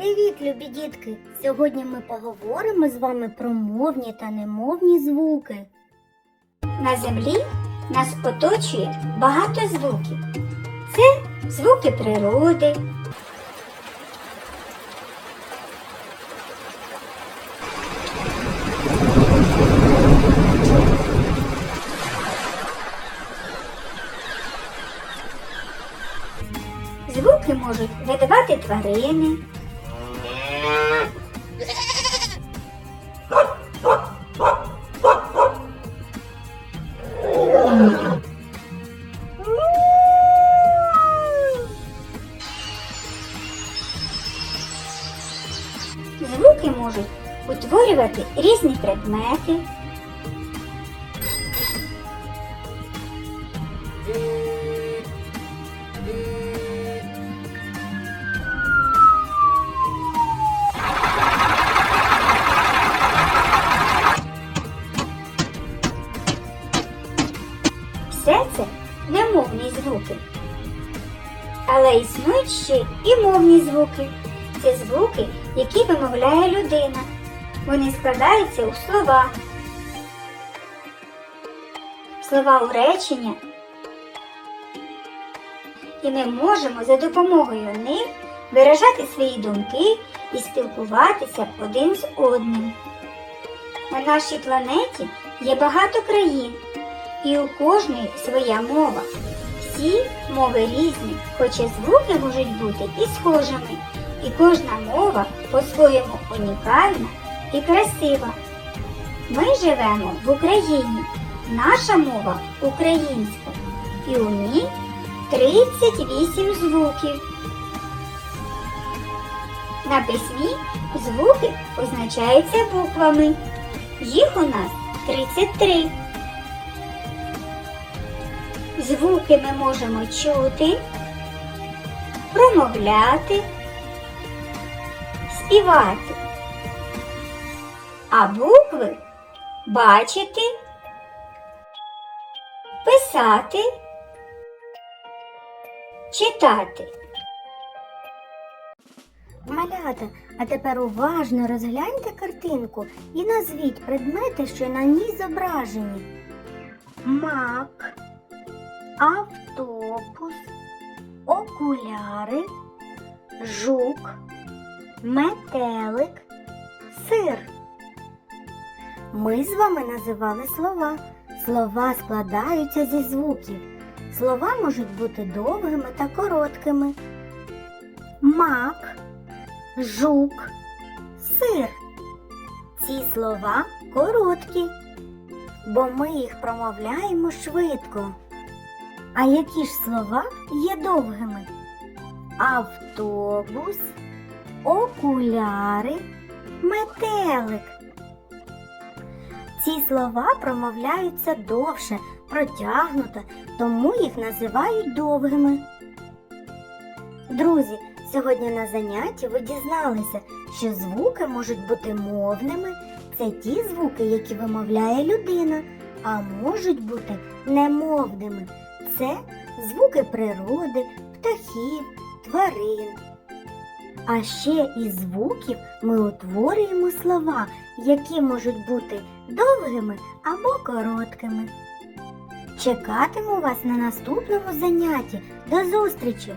Привіт, любі дітки! Сьогодні ми поговоримо з вами про мовні та немовні звуки. На землі нас оточує багато звуків. Це звуки природи, звуки можуть видавати тварини, можуть утворювати різні предмети. Все це немовні звуки. Але існують ще і мовні звуки. Це звуки, які вимовляє людина. Вони складаються у слова. Слова у речення. І ми можемо за допомогою них виражати свої думки і спілкуватися один з одним. На нашій планеті є багато країн, і у кожної своя мова. Всі мови різні, хоча звуки можуть бути і схожими, і кожна мова по-своєму унікальна і красива. Ми живемо в Україні. Наша мова українська, і у ній 38 звуків. На письмі звуки позначаються буквами. Їх у нас 33. Звуки ми можемо чути, промовляти, співати, а букви бачити, писати, читати. Малята, а тепер уважно розгляньте картинку і назвіть предмети, що на ній зображені. Мак, автобус, окуляри, жук, метелик, сир. Ми з вами називали слова. Слова складаються зі звуків. Слова можуть бути довгими та короткими. Мак, жук, сир. Ці слова короткі, бо ми їх промовляємо швидко. А які ж слова є довгими? Автобус, окуляри, метелик. Ці слова промовляються довше, протягнуто, тому їх називають довгими. Друзі, сьогодні на занятті ви дізналися, що звуки можуть бути мовними. Це ті звуки, які вимовляє людина, а можуть бути немовними. Це звуки природи, птахів, тварин. А ще із звуків ми утворюємо слова, які можуть бути довгими або короткими. Чекатиму вас на наступному занятті. До зустрічі!